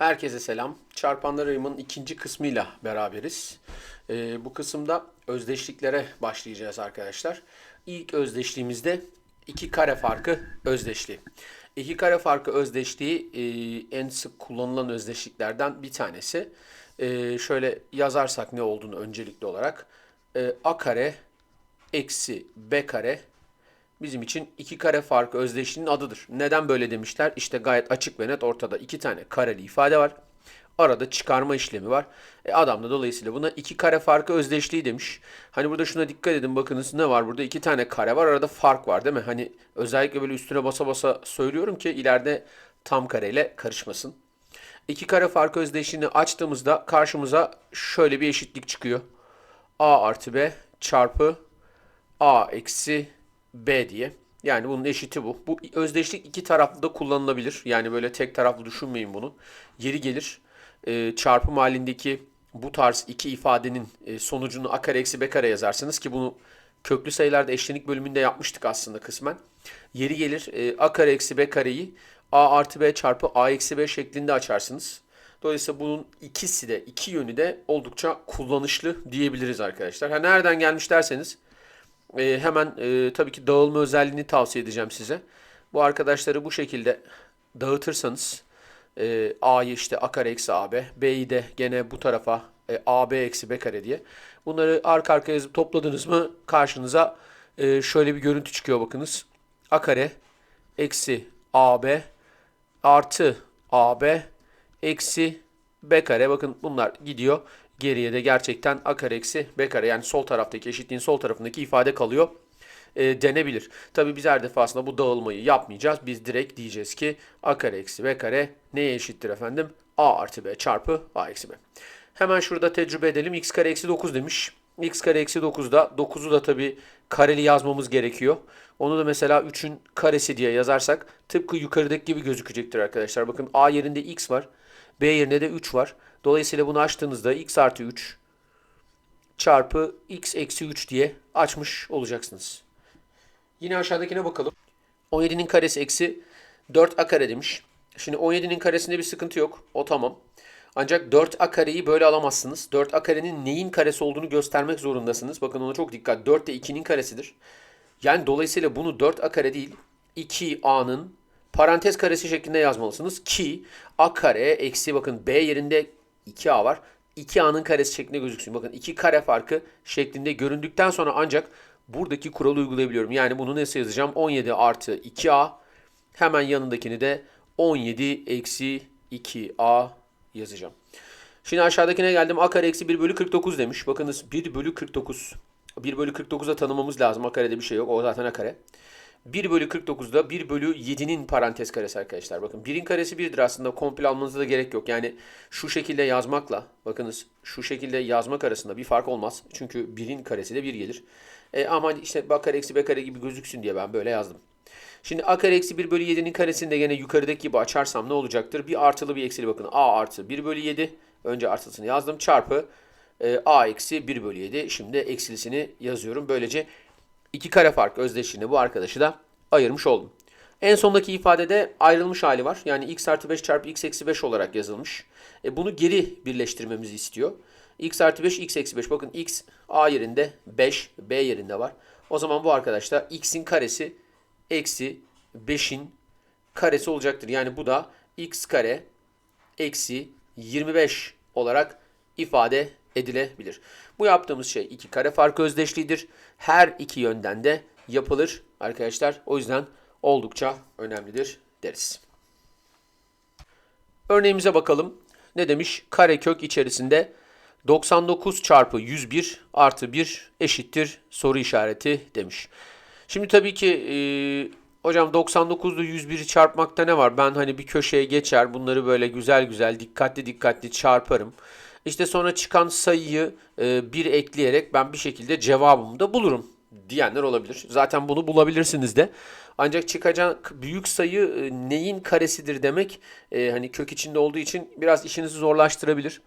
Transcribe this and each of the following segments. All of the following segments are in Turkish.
Herkese selam. Çarpanlar ayımının ikinci kısmıyla beraberiz. Ee, bu kısımda özdeşliklere başlayacağız arkadaşlar. İlk özdeşliğimizde iki kare farkı özdeşliği. İki kare farkı özdeşliği e, en sık kullanılan özdeşliklerden bir tanesi. E, şöyle yazarsak ne olduğunu öncelikli olarak. E, a kare eksi b kare bizim için iki kare farkı özdeşliğinin adıdır. Neden böyle demişler? İşte gayet açık ve net ortada iki tane kareli ifade var. Arada çıkarma işlemi var. E adam da dolayısıyla buna iki kare farkı özdeşliği demiş. Hani burada şuna dikkat edin bakınız ne var burada iki tane kare var arada fark var değil mi? Hani özellikle böyle üstüne basa basa söylüyorum ki ileride tam kareyle karışmasın. İki kare farkı özdeşliğini açtığımızda karşımıza şöyle bir eşitlik çıkıyor. A artı B çarpı A eksi B diye. Yani bunun eşiti bu. Bu özdeşlik iki taraflı da kullanılabilir. Yani böyle tek taraflı düşünmeyin bunu. Yeri gelir e, çarpım halindeki bu tarz iki ifadenin e, sonucunu a kare eksi b kare yazarsınız ki bunu köklü sayılarda eşlenik bölümünde yapmıştık aslında kısmen. Yeri gelir e, a kare eksi b kareyi a artı b çarpı a eksi b şeklinde açarsınız. Dolayısıyla bunun ikisi de iki yönü de oldukça kullanışlı diyebiliriz arkadaşlar. Ha nereden gelmiş derseniz e, hemen e, tabii ki dağılma özelliğini tavsiye edeceğim size. Bu arkadaşları bu şekilde dağıtırsanız e, A'yı işte A kare eksi AB, B'yi de gene bu tarafa e, AB eksi B kare diye. Bunları arka arkaya yazıp topladınız mı karşınıza e, şöyle bir görüntü çıkıyor bakınız. A kare eksi AB artı AB eksi B kare. Bakın bunlar gidiyor. Geriye de gerçekten A kare eksi B kare yani sol taraftaki eşitliğin sol tarafındaki ifade kalıyor e, denebilir. Tabi biz her defasında bu dağılmayı yapmayacağız. Biz direkt diyeceğiz ki A kare eksi B kare neye eşittir efendim? A artı B çarpı A eksi B. Hemen şurada tecrübe edelim. X kare eksi 9 demiş. X kare eksi 9'da 9'u da tabi kareli yazmamız gerekiyor. Onu da mesela 3'ün karesi diye yazarsak tıpkı yukarıdaki gibi gözükecektir arkadaşlar. Bakın A yerinde X var. B yerine de 3 var. Dolayısıyla bunu açtığınızda X artı 3 çarpı X eksi 3 diye açmış olacaksınız. Yine aşağıdakine bakalım. 17'nin karesi eksi 4a kare demiş. Şimdi 17'nin karesinde bir sıkıntı yok. O tamam. Ancak 4a kareyi böyle alamazsınız. 4a karenin neyin karesi olduğunu göstermek zorundasınız. Bakın ona çok dikkat. 4 de 2'nin karesidir. Yani dolayısıyla bunu 4a kare değil 2a'nın parantez karesi şeklinde yazmalısınız. Ki a kare eksi bakın b yerinde 2a var. 2a'nın karesi şeklinde gözüksün. Bakın 2 kare farkı şeklinde göründükten sonra ancak buradaki kuralı uygulayabiliyorum. Yani bunu nasıl yazacağım? 17 artı 2a hemen yanındakini de 17 eksi 2a yazacağım. Şimdi aşağıdakine geldim. a kare eksi 1 bölü 49 demiş. Bakınız 1 bölü 49. 1 bölü 49'a tanımamız lazım. A karede bir şey yok. O zaten a kare. 1 bölü 49'da 1 bölü 7'nin parantez karesi arkadaşlar. Bakın 1'in karesi 1'dir aslında. Komple almanıza da gerek yok. Yani şu şekilde yazmakla bakınız şu şekilde yazmak arasında bir fark olmaz. Çünkü 1'in karesi de 1 gelir. E, ama işte a kare eksi b kare gibi gözüksün diye ben böyle yazdım. Şimdi a kare eksi 1 bölü 7'nin karesini de gene yukarıdaki gibi açarsam ne olacaktır? Bir artılı bir eksili bakın. a artı 1 bölü 7. Önce artılısını yazdım. Çarpı e, a eksi 1 bölü 7. Şimdi eksilisini yazıyorum. Böylece iki kare fark özdeşliğine bu arkadaşı da ayırmış oldum. En sondaki ifadede ayrılmış hali var. Yani x artı 5 çarpı x eksi 5 olarak yazılmış. E, bunu geri birleştirmemizi istiyor x artı 5, x eksi 5. Bakın x a yerinde 5, b yerinde var. O zaman bu arkadaşlar x'in karesi eksi 5'in karesi olacaktır. Yani bu da x kare eksi 25 olarak ifade edilebilir. Bu yaptığımız şey iki kare farkı özdeşliğidir. Her iki yönden de yapılır arkadaşlar. O yüzden oldukça önemlidir deriz. Örneğimize bakalım. Ne demiş? Karekök içerisinde 99 çarpı 101 artı 1 eşittir soru işareti demiş. Şimdi tabii ki e, hocam 99 ile 101'i çarpmakta ne var? Ben hani bir köşeye geçer bunları böyle güzel güzel dikkatli dikkatli çarparım. İşte sonra çıkan sayıyı e, bir ekleyerek ben bir şekilde cevabımı da bulurum diyenler olabilir. Zaten bunu bulabilirsiniz de. Ancak çıkacak büyük sayı e, neyin karesidir demek e, hani kök içinde olduğu için biraz işinizi zorlaştırabilir.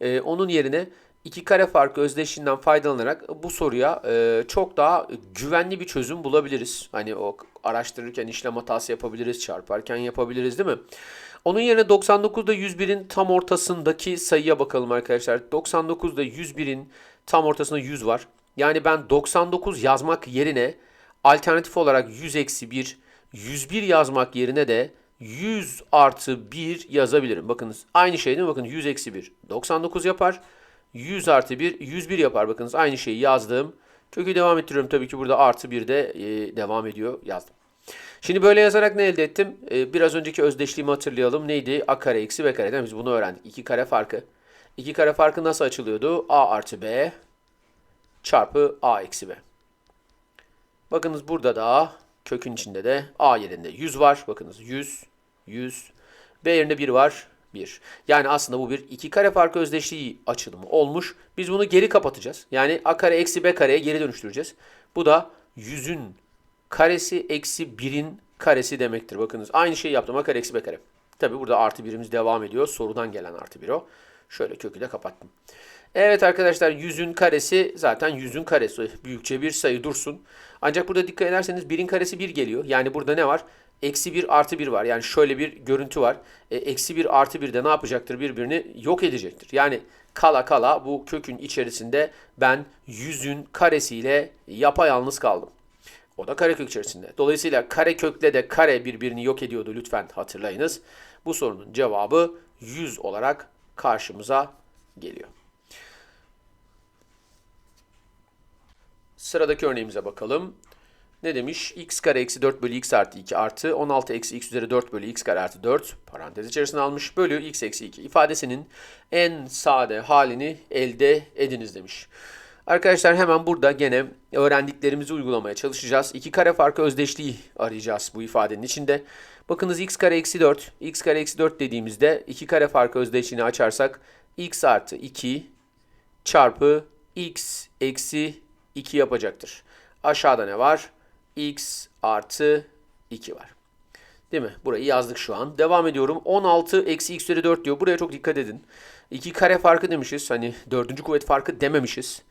E, onun yerine iki kare farkı özdeşliğinden faydalanarak bu soruya e, çok daha güvenli bir çözüm bulabiliriz. Hani o araştırırken işlem hatası yapabiliriz, çarparken yapabiliriz değil mi? Onun yerine 99 ile 101'in tam ortasındaki sayıya bakalım arkadaşlar. 99 ile 101'in tam ortasında 100 var. Yani ben 99 yazmak yerine alternatif olarak 100 eksi 1, 101 yazmak yerine de 100 artı 1 yazabilirim. Bakınız aynı şey değil mi? Bakın 100 eksi 1 99 yapar. 100 artı 1 101 yapar. Bakınız aynı şeyi yazdım. Kökü devam ettiriyorum. Tabii ki burada artı 1 de e, devam ediyor yazdım. Şimdi böyle yazarak ne elde ettim? E, biraz önceki özdeşliğimi hatırlayalım. Neydi? A kare eksi B kare. Değil? Biz bunu öğrendik. 2 kare farkı. 2 kare farkı nasıl açılıyordu? A artı B çarpı A eksi B. Bakınız burada da kökün içinde de A yerinde 100 var. Bakınız 100, 100. B yerinde 1 var. 1. Yani aslında bu bir iki kare farkı özdeşliği açılımı olmuş. Biz bunu geri kapatacağız. Yani a kare eksi b kareye geri dönüştüreceğiz. Bu da 100'ün karesi eksi 1'in karesi demektir. Bakınız aynı şeyi yaptım. a kare eksi b kare. Tabi burada artı birimiz devam ediyor. Sorudan gelen artı bir o. Şöyle kökü de kapattım. Evet arkadaşlar 100'ün karesi zaten 100'ün karesi. Büyükçe bir sayı dursun. Ancak burada dikkat ederseniz 1'in karesi 1 geliyor. Yani burada ne var? Eksi 1 artı 1 var. Yani şöyle bir görüntü var. E, eksi 1 artı 1 de ne yapacaktır? Birbirini yok edecektir. Yani kala kala bu kökün içerisinde ben 100'ün karesiyle yapayalnız kaldım. O da karekök içerisinde. Dolayısıyla karekökle de kare birbirini yok ediyordu lütfen hatırlayınız. Bu sorunun cevabı 100 olarak karşımıza geliyor. Sıradaki örneğimize bakalım. Ne demiş? x kare eksi 4 bölü x artı 2 artı 16 eksi x üzeri 4 bölü x kare artı 4 parantez içerisine almış. Bölü x eksi 2 ifadesinin en sade halini elde ediniz demiş. Arkadaşlar hemen burada gene öğrendiklerimizi uygulamaya çalışacağız. İki kare farkı özdeşliği arayacağız bu ifadenin içinde. Bakınız x kare eksi 4. x kare eksi 4 dediğimizde iki kare farkı özdeşliğini açarsak x artı 2 çarpı x eksi 2 yapacaktır. Aşağıda ne var? x artı 2 var. Değil mi? Burayı yazdık şu an. Devam ediyorum. 16 eksi x üzeri 4 diyor. Buraya çok dikkat edin. 2 kare farkı demişiz. Hani dördüncü kuvvet farkı dememişiz.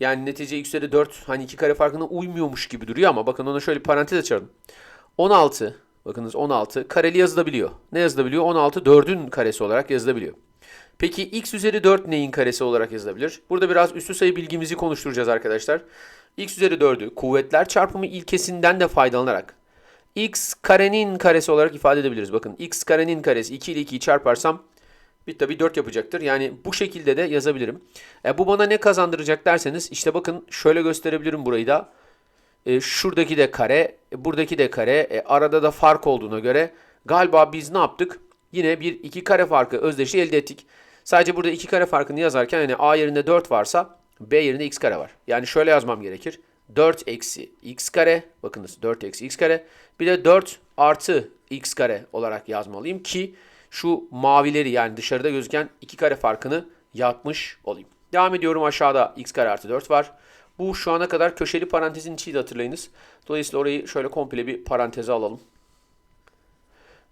Yani netice x üzeri 4 hani 2 kare farkına uymuyormuş gibi duruyor ama bakın ona şöyle parantez açalım. 16 bakınız 16 kareli yazılabiliyor. Ne yazılabiliyor? 16 4'ün karesi olarak yazılabiliyor. Peki x üzeri 4 neyin karesi olarak yazılabilir? Burada biraz üstü sayı bilgimizi konuşturacağız arkadaşlar. x üzeri 4'ü kuvvetler çarpımı ilkesinden de faydalanarak x karenin karesi olarak ifade edebiliriz. Bakın x karenin karesi 2 ile 2'yi çarparsam bir tabi 4 yapacaktır. Yani bu şekilde de yazabilirim. E, bu bana ne kazandıracak derseniz işte bakın şöyle gösterebilirim burayı da. E, şuradaki de kare, e, buradaki de kare. E, arada da fark olduğuna göre galiba biz ne yaptık? Yine bir iki kare farkı özdeşi elde ettik. Sadece burada iki kare farkını yazarken yani a yerinde 4 varsa b yerinde x kare var. Yani şöyle yazmam gerekir. 4 eksi x kare. Bakınız 4 eksi x kare. Bir de 4 artı x kare olarak yazmalıyım ki şu mavileri yani dışarıda gözüken iki kare farkını yapmış olayım. Devam ediyorum aşağıda x kare artı 4 var. Bu şu ana kadar köşeli parantezin içiydi hatırlayınız. Dolayısıyla orayı şöyle komple bir paranteze alalım.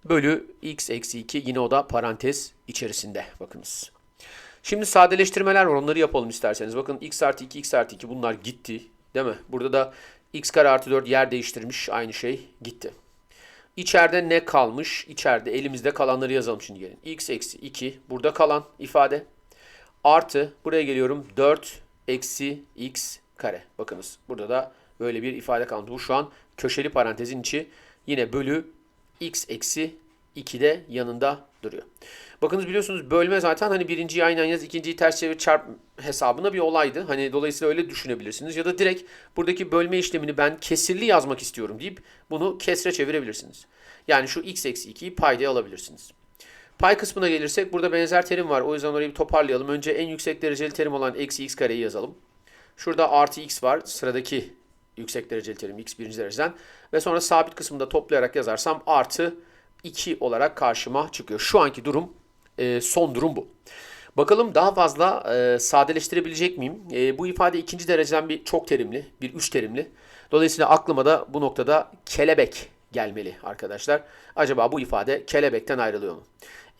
Bölü x eksi 2 yine o da parantez içerisinde bakınız. Şimdi sadeleştirmeler var onları yapalım isterseniz. Bakın x artı 2 x artı 2 bunlar gitti değil mi? Burada da x kare artı 4 yer değiştirmiş aynı şey gitti. İçeride ne kalmış? İçeride elimizde kalanları yazalım şimdi gelin. x eksi 2 burada kalan ifade. Artı buraya geliyorum 4 eksi x kare. Bakınız burada da böyle bir ifade kaldı. Bu şu an köşeli parantezin içi. Yine bölü x eksi 2 de yanında duruyor. Bakınız biliyorsunuz bölme zaten hani birinciyi aynen yaz, ikinciyi ters çevir çarp hesabına bir olaydı. Hani dolayısıyla öyle düşünebilirsiniz. Ya da direkt buradaki bölme işlemini ben kesirli yazmak istiyorum deyip bunu kesre çevirebilirsiniz. Yani şu x eksi 2'yi paydaya alabilirsiniz. Pay kısmına gelirsek burada benzer terim var. O yüzden orayı bir toparlayalım. Önce en yüksek dereceli terim olan eksi x kareyi yazalım. Şurada artı x var. Sıradaki yüksek dereceli terim x birinci dereceden. Ve sonra sabit kısmında toplayarak yazarsam artı 2 olarak karşıma çıkıyor. Şu anki durum e, son durum bu. Bakalım daha fazla e, sadeleştirebilecek miyim? E, bu ifade ikinci dereceden bir çok terimli, bir üç terimli. Dolayısıyla aklıma da bu noktada kelebek gelmeli arkadaşlar. Acaba bu ifade kelebekten ayrılıyor mu?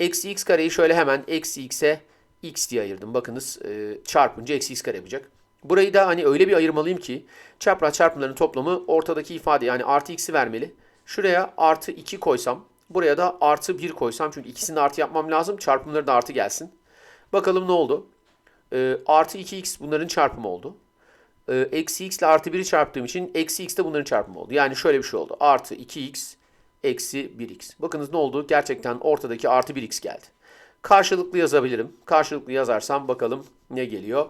Eksi x kareyi şöyle hemen eksi x'e x diye ayırdım. Bakınız e, çarpınca eksi x kare yapacak. Burayı da hani öyle bir ayırmalıyım ki çapraz çarpımların toplamı ortadaki ifade yani artı x'i vermeli. Şuraya artı 2 koysam Buraya da artı 1 koysam çünkü ikisini artı yapmam lazım. Çarpımları da artı gelsin. Bakalım ne oldu? Ee, artı 2x bunların çarpımı oldu. Ee, eksi x ile artı 1'i çarptığım için eksi x de bunların çarpımı oldu. Yani şöyle bir şey oldu. Artı 2x eksi 1x. Bakınız ne oldu? Gerçekten ortadaki artı 1x geldi. Karşılıklı yazabilirim. Karşılıklı yazarsam bakalım ne geliyor.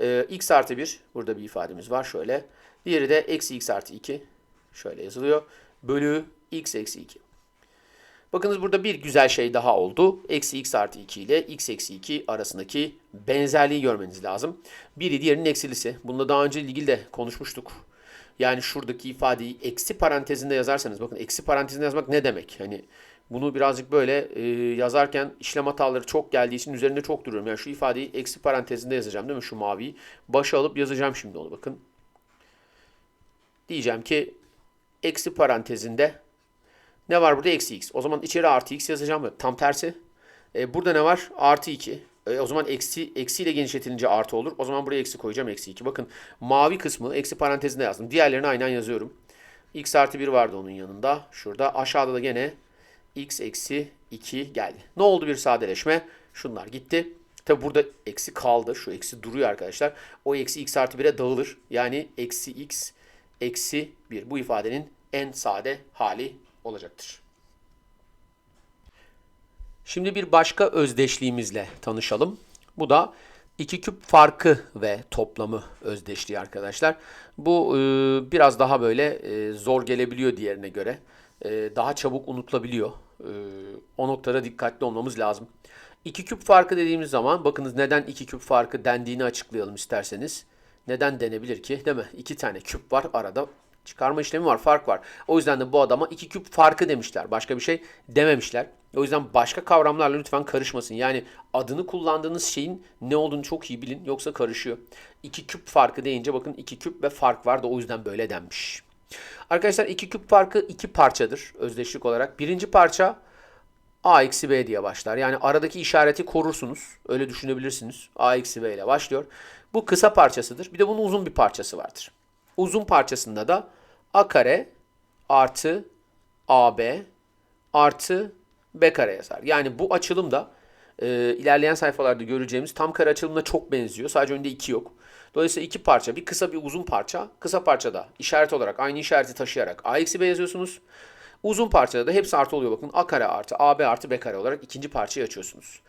Ee, x artı 1. Burada bir ifademiz var şöyle. Diğeri de eksi x artı 2. Şöyle yazılıyor. Bölü x eksi 2. Bakınız burada bir güzel şey daha oldu. Eksi x artı 2 ile x eksi 2 arasındaki benzerliği görmeniz lazım. Biri diğerinin eksilisi. Bununla daha önce ilgili de konuşmuştuk. Yani şuradaki ifadeyi eksi parantezinde yazarsanız bakın eksi parantezinde yazmak ne demek? Hani bunu birazcık böyle e, yazarken işlem hataları çok geldiği için üzerinde çok duruyorum. Yani şu ifadeyi eksi parantezinde yazacağım değil mi? Şu maviyi. Başa alıp yazacağım şimdi onu bakın. Diyeceğim ki eksi parantezinde ne var burada? Eksi x. O zaman içeri artı x yazacağım. Tam tersi. E, burada ne var? Artı 2. E, o zaman eksi, eksiyle genişletilince artı olur. O zaman buraya eksi koyacağım. Eksi 2. Bakın mavi kısmı eksi parantezinde yazdım. Diğerlerini aynen yazıyorum. x artı 1 vardı onun yanında. Şurada. Aşağıda da gene x eksi 2 geldi. Ne oldu bir sadeleşme? Şunlar gitti. Tabi burada eksi kaldı. Şu eksi duruyor arkadaşlar. O eksi x artı 1'e dağılır. Yani eksi x eksi 1. Bu ifadenin en sade hali olacaktır. Şimdi bir başka özdeşliğimizle tanışalım. Bu da iki küp farkı ve toplamı özdeşliği arkadaşlar. Bu e, biraz daha böyle e, zor gelebiliyor diğerine göre. E, daha çabuk unutulabiliyor. E, o noktada dikkatli olmamız lazım. İki küp farkı dediğimiz zaman bakınız neden iki küp farkı dendiğini açıklayalım isterseniz. Neden denebilir ki? Değil mi? İki tane küp var arada çıkarma işlemi var, fark var. O yüzden de bu adama iki küp farkı demişler. Başka bir şey dememişler. O yüzden başka kavramlarla lütfen karışmasın. Yani adını kullandığınız şeyin ne olduğunu çok iyi bilin yoksa karışıyor. İki küp farkı deyince bakın iki küp ve fark var da o yüzden böyle denmiş. Arkadaşlar iki küp farkı iki parçadır özdeşlik olarak. Birinci parça a eksi b diye başlar. Yani aradaki işareti korursunuz. Öyle düşünebilirsiniz. a eksi b ile başlıyor. Bu kısa parçasıdır. Bir de bunun uzun bir parçası vardır. Uzun parçasında da a kare artı ab artı b kare yazar. Yani bu açılım da e, ilerleyen sayfalarda göreceğimiz tam kare açılımına çok benziyor. Sadece önünde iki yok. Dolayısıyla iki parça, bir kısa bir uzun parça. Kısa parçada işaret olarak aynı işareti taşıyarak a eksi b yazıyorsunuz. Uzun parçada da hepsi artı oluyor bakın. A kare artı AB artı B kare olarak ikinci parçayı açıyorsunuz.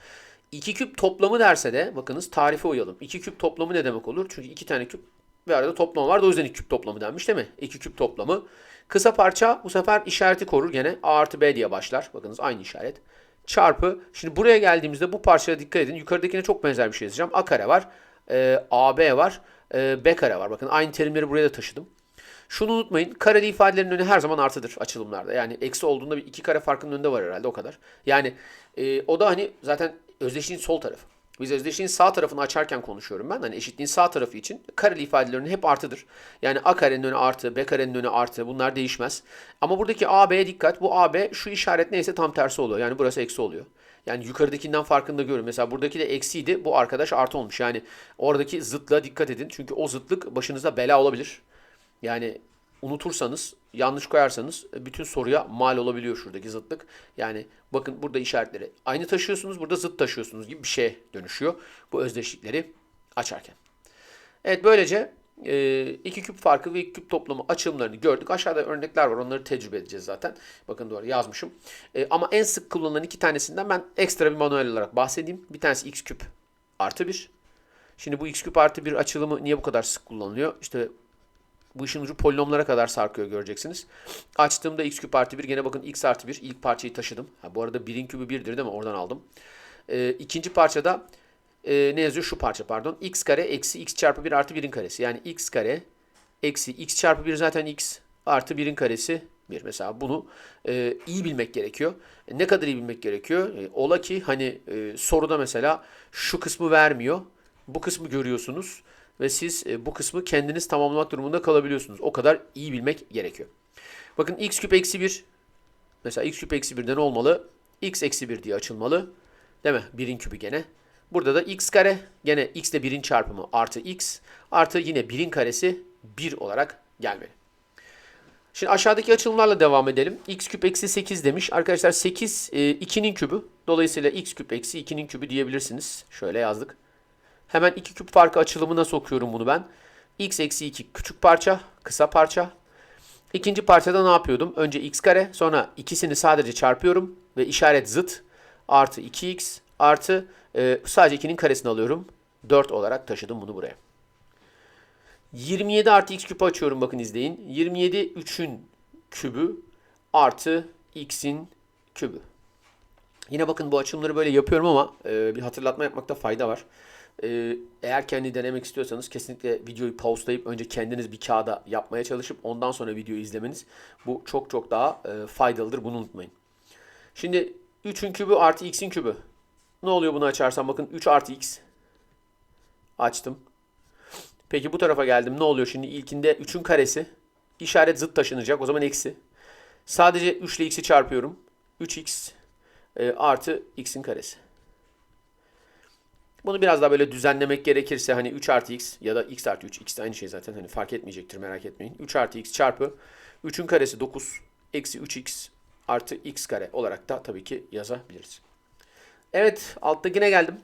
İki küp toplamı derse de bakınız tarife uyalım. İki küp toplamı ne demek olur? Çünkü iki tane küp bir arada toplamı var o yüzden iki küp toplamı denmiş değil mi? İki küp toplamı. Kısa parça bu sefer işareti korur gene. A artı B diye başlar. Bakınız aynı işaret. Çarpı. Şimdi buraya geldiğimizde bu parçaya dikkat edin. Yukarıdakine çok benzer bir şey yazacağım. A kare var. E, AB var. E, B kare var. Bakın aynı terimleri buraya da taşıdım. Şunu unutmayın. Kareli ifadelerin önü her zaman artıdır açılımlarda. Yani eksi olduğunda bir iki kare farkının önünde var herhalde o kadar. Yani e, o da hani zaten özdeşliğin sol tarafı. Biz özdeşliğin sağ tarafını açarken konuşuyorum ben. Hani eşitliğin sağ tarafı için kareli ifadelerin hep artıdır. Yani a karenin önü artı, b karenin önü artı bunlar değişmez. Ama buradaki a, b'ye dikkat. Bu a, b şu işaret neyse tam tersi oluyor. Yani burası eksi oluyor. Yani yukarıdakinden farkında görün. Mesela buradaki de eksiydi. Bu arkadaş artı olmuş. Yani oradaki zıtlığa dikkat edin. Çünkü o zıtlık başınıza bela olabilir. Yani unutursanız, yanlış koyarsanız bütün soruya mal olabiliyor şuradaki zıtlık. Yani bakın burada işaretleri aynı taşıyorsunuz, burada zıt taşıyorsunuz gibi bir şeye dönüşüyor bu özdeşlikleri açarken. Evet böylece e, iki küp farkı ve iki küp toplamı açılımlarını gördük. Aşağıda örnekler var onları tecrübe edeceğiz zaten. Bakın doğru yazmışım. E, ama en sık kullanılan iki tanesinden ben ekstra bir manuel olarak bahsedeyim. Bir tanesi x küp artı 1. Şimdi bu x küp artı 1 açılımı niye bu kadar sık kullanılıyor? İşte bu işin ucu polinomlara kadar sarkıyor göreceksiniz. Açtığımda x küp artı 1 gene bakın x artı 1 ilk parçayı taşıdım. Ha, bu arada 1'in kübü 1'dir değil mi? Oradan aldım. E, ikinci parçada e, ne yazıyor? Şu parça pardon. x kare eksi x çarpı 1 artı 1'in karesi. Yani x kare eksi x çarpı 1 zaten x artı 1'in karesi 1. Mesela bunu e, iyi bilmek gerekiyor. E, ne kadar iyi bilmek gerekiyor? E, ola ki hani e, soruda mesela şu kısmı vermiyor. Bu kısmı görüyorsunuz ve siz e, bu kısmı kendiniz tamamlamak durumunda kalabiliyorsunuz. O kadar iyi bilmek gerekiyor. Bakın x küp eksi 1 mesela x küp eksi 1'de ne olmalı? x eksi 1 diye açılmalı. Değil mi? 1'in küpü gene. Burada da x kare gene x ile 1'in çarpımı artı x artı yine 1'in karesi 1 olarak gelmeli. Şimdi aşağıdaki açılımlarla devam edelim. x küp eksi 8 demiş. Arkadaşlar 8 e, 2'nin kübü. Dolayısıyla x küp eksi 2'nin kübü diyebilirsiniz. Şöyle yazdık. Hemen 2 küp farkı açılımına sokuyorum bunu ben. x eksi 2 küçük parça, kısa parça. İkinci parçada ne yapıyordum? Önce x kare, sonra ikisini sadece çarpıyorum ve işaret zıt. Artı 2x artı e, sadece 2'nin karesini alıyorum. 4 olarak taşıdım bunu buraya. 27 artı x küpü açıyorum bakın izleyin. 27 3'ün kübü artı x'in kübü. Yine bakın bu açılımları böyle yapıyorum ama e, bir hatırlatma yapmakta fayda var. E, eğer kendi denemek istiyorsanız kesinlikle videoyu pauselayıp önce kendiniz bir kağıda yapmaya çalışıp ondan sonra videoyu izlemeniz bu çok çok daha e, faydalıdır. Bunu unutmayın. Şimdi 3'ün kübü artı x'in kübü. Ne oluyor bunu açarsam bakın 3 artı x. Açtım. Peki bu tarafa geldim. Ne oluyor şimdi? İlkinde 3'ün karesi. İşaret zıt taşınacak. O zaman eksi. Sadece 3 ile x'i çarpıyorum. 3x e, artı x'in karesi. Bunu biraz daha böyle düzenlemek gerekirse hani 3 artı x ya da x artı 3. x de aynı şey zaten hani fark etmeyecektir merak etmeyin. 3 artı x çarpı 3'ün karesi 9 eksi 3x artı x kare olarak da tabii ki yazabiliriz. Evet alttakine geldim.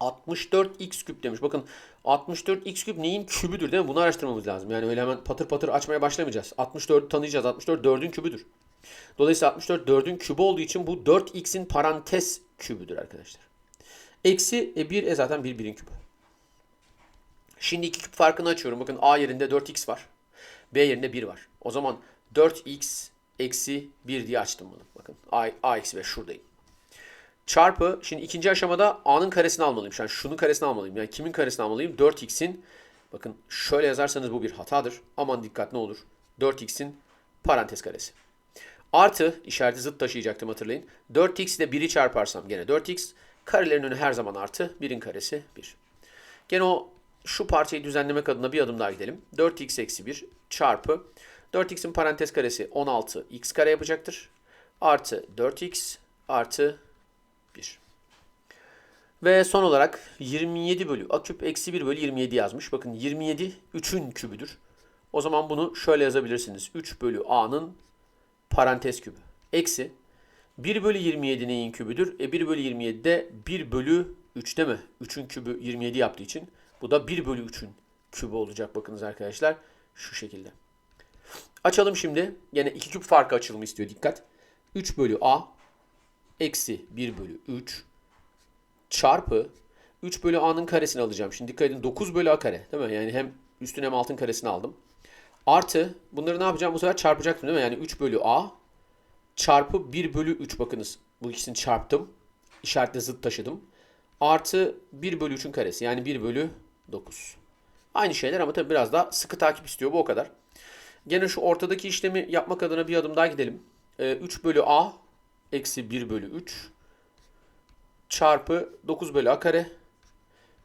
64x küp demiş. Bakın 64x küp neyin kübüdür değil mi? Bunu araştırmamız lazım. Yani öyle hemen patır patır açmaya başlamayacağız. 64'ü tanıyacağız. 64 4'ün kübüdür. Dolayısıyla 64 4'ün kübü olduğu için bu 4x'in parantez kübüdür arkadaşlar. Eksi e, 1 e zaten 1 birin kübü. Şimdi iki küp farkını açıyorum. Bakın a yerinde 4x var. B yerinde 1 var. O zaman 4x eksi 1 diye açtım bunu. Bakın a, a eksi 5 şuradayım. Çarpı şimdi ikinci aşamada a'nın karesini almalıyım. Yani şunun karesini almalıyım. Yani kimin karesini almalıyım? 4x'in bakın şöyle yazarsanız bu bir hatadır. Aman dikkat ne olur. 4x'in parantez karesi. Artı işareti zıt taşıyacaktım hatırlayın. 4x ile 1'i çarparsam gene 4x. Karelerin önü her zaman artı. 1'in karesi 1. Gene o şu parçayı düzenlemek adına bir adım daha gidelim. 4x eksi 1 çarpı 4x'in parantez karesi 16 x kare yapacaktır. Artı 4x artı 1. Ve son olarak 27 bölü a küp eksi 1 bölü 27 yazmış. Bakın 27 3'ün kübüdür. O zaman bunu şöyle yazabilirsiniz. 3 bölü a'nın parantez kübü. Eksi 1 bölü 27 neyin kübüdür? E 1 bölü 27 de 1 bölü 3 değil mi? 3'ün kübü 27 yaptığı için. Bu da 1 bölü 3'ün kübü olacak bakınız arkadaşlar. Şu şekilde. Açalım şimdi. Yine 2 küp farkı açılımı istiyor dikkat. 3 bölü a eksi 1 bölü 3 çarpı 3 bölü a'nın karesini alacağım. Şimdi dikkat edin 9 bölü a kare değil mi? Yani hem üstün hem altın karesini aldım. Artı bunları ne yapacağım bu sefer çarpacaktım değil mi? Yani 3 bölü a çarpı 1 bölü 3 bakınız. Bu ikisini çarptım. İşaretle zıt taşıdım. Artı 1 bölü 3'ün karesi yani 1 bölü 9. Aynı şeyler ama tabii biraz daha sıkı takip istiyor bu o kadar. Gene şu ortadaki işlemi yapmak adına bir adım daha gidelim. Ee, 3 bölü a eksi 1 bölü 3 çarpı 9 bölü a kare.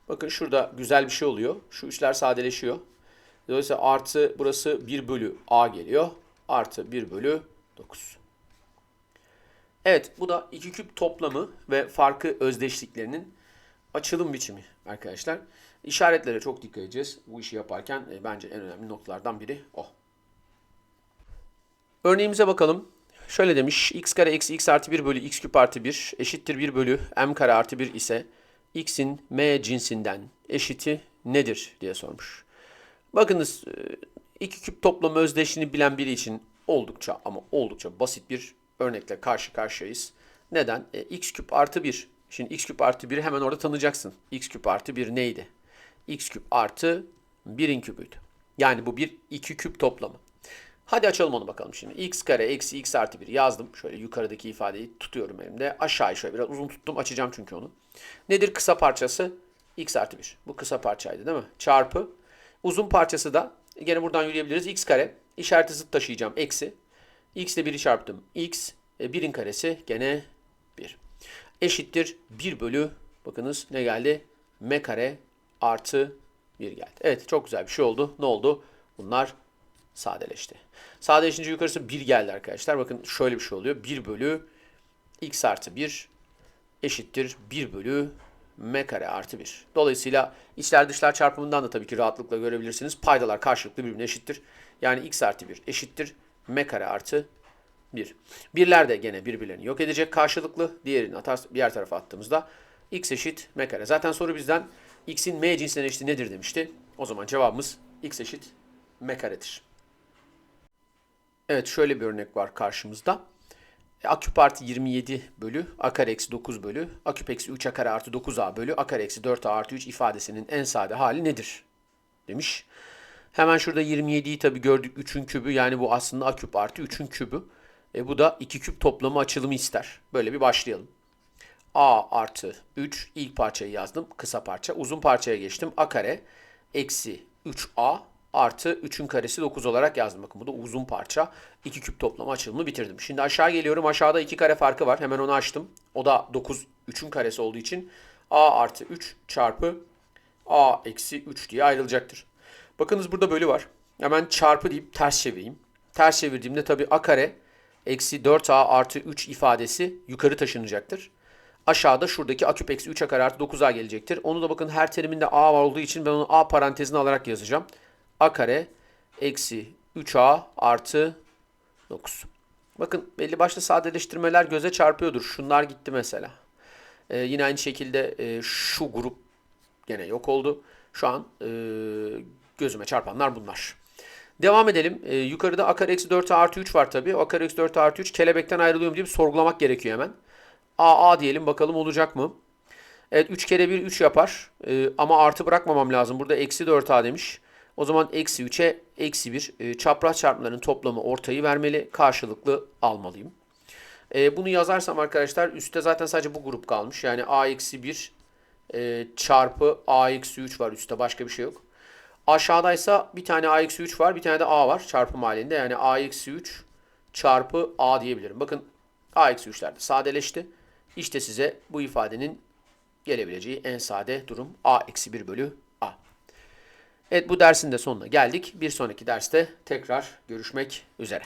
Bakın şurada güzel bir şey oluyor. Şu üçler sadeleşiyor. Dolayısıyla artı burası 1 bölü a geliyor. Artı 1 bölü 9. Evet bu da iki küp toplamı ve farkı özdeşliklerinin açılım biçimi arkadaşlar. İşaretlere çok dikkat edeceğiz. Bu işi yaparken e, bence en önemli noktalardan biri o. Örneğimize bakalım. Şöyle demiş. x kare eksi x artı 1 bölü x küp artı 1 eşittir 1 bölü m kare artı 1 ise x'in m cinsinden eşiti nedir diye sormuş. Bakınız e, iki küp toplamı özdeşliğini bilen biri için oldukça ama oldukça basit bir örnekle karşı karşıyayız. Neden? E, x küp artı 1. Şimdi x küp artı 1'i hemen orada tanıyacaksın. x küp artı 1 neydi? x küp artı 1'in kübüydü. Yani bu bir iki küp toplamı. Hadi açalım onu bakalım şimdi. x kare eksi x artı 1 yazdım. Şöyle yukarıdaki ifadeyi tutuyorum elimde. Aşağıya şöyle biraz uzun tuttum. Açacağım çünkü onu. Nedir kısa parçası? x artı 1. Bu kısa parçaydı değil mi? Çarpı. Uzun parçası da gene buradan yürüyebiliriz. x kare. İşareti zıt taşıyacağım. Eksi. X ile 1'i çarptım. x. 1'in e, karesi gene 1. Eşittir 1 bölü. Bakınız ne geldi? m kare artı 1 geldi. Evet çok güzel bir şey oldu. Ne oldu? Bunlar sadeleşti. Sadeleşince yukarısı 1 geldi arkadaşlar. Bakın şöyle bir şey oluyor. 1 bölü x artı 1 eşittir 1 bölü m kare artı 1. Dolayısıyla içler dışlar çarpımından da tabii ki rahatlıkla görebilirsiniz. Paydalar karşılıklı birbirine eşittir. Yani x artı 1 eşittir m kare artı 1. Birler de gene birbirlerini yok edecek karşılıklı. Diğerini atar, diğer tarafa attığımızda x eşit m kare. Zaten soru bizden x'in m cinsinden eşiti nedir demişti. O zaman cevabımız x eşit m karedir. Evet şöyle bir örnek var karşımızda. E, A küp artı 27 bölü a kare eksi 9 bölü a küp eksi 3 a kare artı 9a bölü a kare eksi 4a artı 3 ifadesinin en sade hali nedir? Demiş. Hemen şurada 27'yi tabi gördük 3'ün kübü yani bu aslında a küp artı 3'ün kübü. E, bu da 2 küp toplamı açılımı ister. Böyle bir başlayalım. a artı 3 ilk parçayı yazdım kısa parça. Uzun parçaya geçtim. a kare eksi 3a artı 3'ün karesi 9 olarak yazdım. Bakın bu da uzun parça. 2 küp toplama açılımı bitirdim. Şimdi aşağı geliyorum. Aşağıda 2 kare farkı var. Hemen onu açtım. O da 9 3'ün karesi olduğu için a artı 3 çarpı a eksi 3 diye ayrılacaktır. Bakınız burada bölü var. Hemen çarpı deyip ters çevireyim. Ters çevirdiğimde tabii a kare eksi 4a artı 3 ifadesi yukarı taşınacaktır. Aşağıda şuradaki a küp eksi 3 a kare artı 9a gelecektir. Onu da bakın her teriminde a var olduğu için ben onu a parantezine alarak yazacağım. a kare eksi 3a artı 9. Bakın belli başlı sadeleştirmeler göze çarpıyordur. Şunlar gitti mesela. Ee, yine aynı şekilde e, şu grup gene yok oldu. Şu an e, gözüme çarpanlar bunlar. Devam edelim. Ee, yukarıda a kare eksi 4a artı 3 var tabii. A kare eksi 4a artı 3 kelebekten ayrılıyorum diye bir sorgulamak gerekiyor hemen. a a diyelim bakalım olacak mı? Evet 3 kere 1 3 yapar. Ee, ama artı bırakmamam lazım. Burada eksi 4a demiş. O zaman eksi 3'e eksi 1 e, çapraz çarpımların toplamı ortayı vermeli. Karşılıklı almalıyım. E, bunu yazarsam arkadaşlar üstte zaten sadece bu grup kalmış. Yani a eksi 1 e, çarpı a eksi 3 var üstte başka bir şey yok. Aşağıdaysa bir tane a eksi 3 var bir tane de a var çarpım halinde. Yani a eksi 3 çarpı a diyebilirim. Bakın a eksi 3'ler de sadeleşti. İşte size bu ifadenin gelebileceği en sade durum a eksi 1 bölü a. Evet bu dersin de sonuna geldik. Bir sonraki derste tekrar görüşmek üzere.